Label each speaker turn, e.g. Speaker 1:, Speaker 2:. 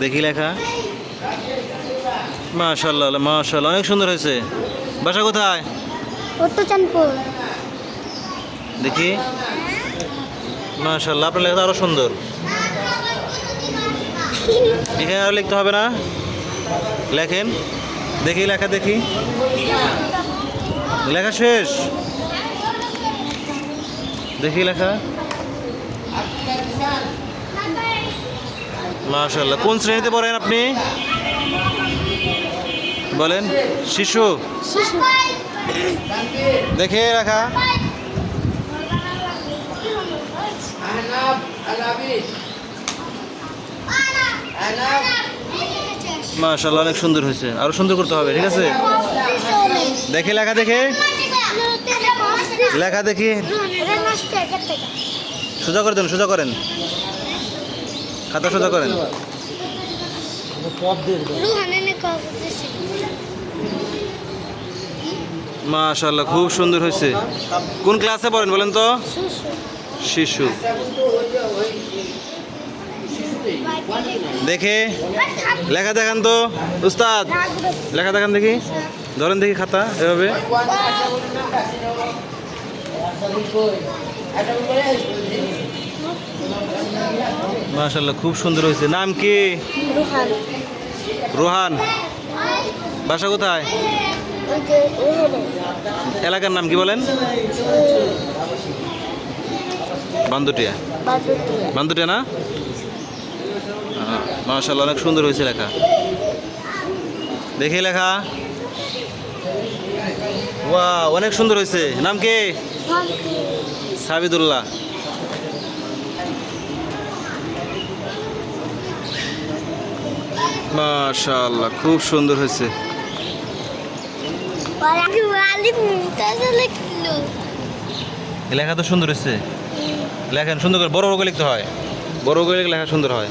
Speaker 1: দেখি লেখা। মাশাল্লাহ মাশাল্লাহ অনেক সুন্দর হয়েছে। বাসা কোথায়? দেখি। মাশাল্লাহ আপনার লেখা আরও সুন্দর। এখানে আরও লিখতে হবে না। লেখেন। দেখি লেখা দেখি। লেখা শেষ। দেখি লেখা। মাশাল্লাহ কোন শ্রেণীতে পড়েন আপনি? বলেন। শিশু। দেখে রাখা। মাশাল্লাহ অনেক সুন্দর হয়েছে। আরও সুন্দর করতে হবে, ঠিক আছে? দেখে লেখা, দেখে। লেখা দেখি। সোজা করে দেন, সোজা করেন। খাতা সোজা করেন। মাশাল্লাহ খুব সুন্দর হয়েছে। কোন ক্লাসে পড়েন বলেন তো? শিশু। দেখে। লেখা দেখান তো। উস্তাদ, লেখা দেখান দেখি। ধরেন দেখি খাতা, এভাবে। মাশাল্লাহ খুব সুন্দর হয়েছে। নাম কি? রোহান। বাসা কোথায়? এলাকার নাম কি বলেন? বান্দুটিয়া বান্দুটিয়া না? মাশাল্লাহ অনেক সুন্দর হয়েছে লেখা। দেখি লেখা। ওয়া অনেক সুন্দর হয়েছে। নাম কি? সাবিদুল্লাহ। মাশাল্লাহ খুব সুন্দর হয়েছে। লেখা তো সুন্দর হয়েছে। লেখেন, সুন্দর করে, বড় বড় করে লিখতে হয়। বড় করে লেখা সুন্দর হয়।